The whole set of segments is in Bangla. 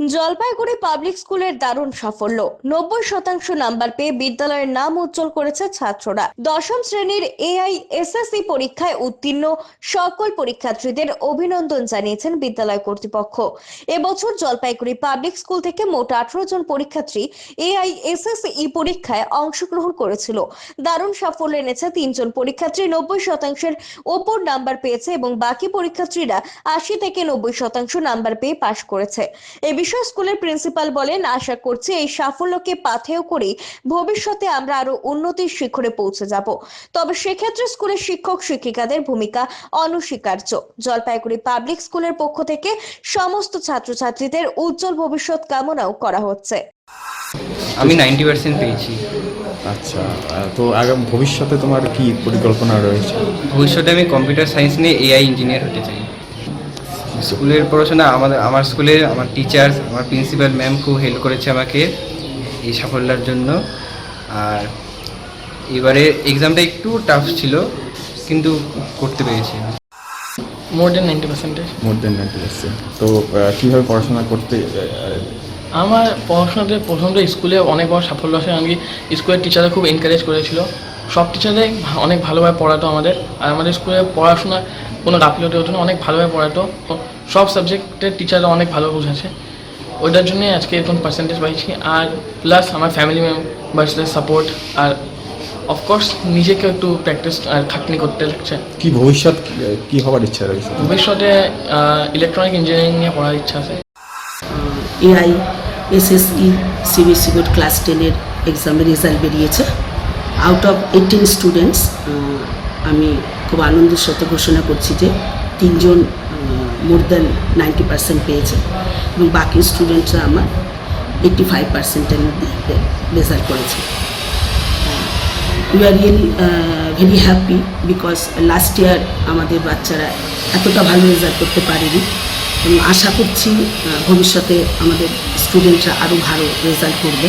Jalpaiguri public স্কুলের দারুণ সাফল্য। নব্বই শতাংশ নাম্বার পেয়ে বিদ্যালয়ের নাম উজ্জ্বল করেছে ছাত্ররা। দশম শ্রেণির এআই এসএসসি পরীক্ষায় উত্তীর্ণ সকল পরীক্ষার্থীদের অভিনন্দন জানিয়েছেন বিদ্যালয় কর্তৃপক্ষ। এবছর জলপাইগুড়ি পাবলিক স্কুল থেকে মোট আঠারো জন পরীক্ষার্থী এআই এসএসসি পরীক্ষায় অংশগ্রহণ করেছিল। দারুণ সাফল্য এনেছে তিনজন পরীক্ষার্থী, নব্বই শতাংশের ওপর নাম্বার পেয়েছে এবং বাকি পরীক্ষার্থীরা আশি থেকে নব্বই শতাংশ নাম্বার পেয়ে পাশ করেছে। এ বিষয়ে স্কুলের প্রিন্সিপাল বলেন আশা করছি এই সাফল্যকে পাথেয় করে ভবিষ্যতে আমরা আরও উন্নতির শিখরে পৌঁছে যাব। তবে সেক্ষেত্রে স্কুলের শিক্ষক শিক্ষিকাদের ভূমিকা অনস্বীকার্য। জলপাইগুড়ি পাবলিক স্কুলের পক্ষ থেকে সমস্ত ছাত্রছাত্রীদের উজ্জ্বল ভবিষ্যৎ কামনাও করা হচ্ছে। আমি নাইনটি পার্সেন্ট পেয়েছি। আচ্ছা তো আগামী ভবিষ্যতে তোমার কি পরিকল্পনা রয়েছে? ভবিষ্যতে আমি কম্পিউটার সায়েন্স নিয়ে এআই ইঞ্জিনিয়ার হতে চাই। স্কুলের পড়াশোনা আমাদের আমার স্কুলের আমার টিচার্স আমার প্রিন্সিপাল ম্যাম খুব হেল্প করেছে আমাকে এই সাফল্যের জন্য। আর এবারে এক্সামটা একটু টাফ ছিল কিন্তু করতে পেরেছি। More than ninety percentage more than ninety percent তো কীভাবে পড়াশোনা করতে আমার পড়াশোনাতে প্রথমত স্কুলে অনেক বড় সাফল্য আছে আমি স্কুলের টিচাররা খুব এনকারেজ করেছিল। সব টিচাররাই ভা- অনেক ভালোভাবে পড়াতো আমাদের। আর আমাদের স্কুলে পড়াশোনা কোনো গাফিলতি হতো না অনেক ভালোভাবে পড়াতো। সব সাবজেক্টের টিচাররা অনেক ভালো বুঝেছে। ওইটার জন্যই আজকে এরকম পার্সেন্টেজ পাইছি আর প্লাস আমার ফ্যামিলি মেম্বার্সদের সাপোর্ট আর অফকোর্স নিজেকে একটু প্র্যাকটিস আর খাটনি করতে লাগছে। কি ভবিষ্যৎ কি হওয়ার ইচ্ছা রয়েছে? ভবিষ্যতে ইলেকট্রনিক ইঞ্জিনিয়ারিং নিয়ে পড়ার ইচ্ছা আছে। AI SSE CBSC board class টেনের এক্সামের রেজাল্ট বেরিয়েছে। আউট অফ এইটিন স্টুডেন্টস আমি খুব আনন্দের সাথে ঘোষণা করছি যে তিনজন মোর দ্যান নাইনটি পার্সেন্ট পেয়েছে। এবং বাকি স্টুডেন্টরা আমার এইট্টি ফাইভ পার্সেন্টের মধ্যে রেজাল্ট করেছে। We are really very happy because last year আমাদের বাচ্চারা এতটা ভালো রেজাল্ট করতে পারেনি। এবং আশা করছি ভবিষ্যতে আমাদের স্টুডেন্টরা আরও ভালো রেজাল্ট করবে।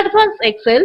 Advanced Excel.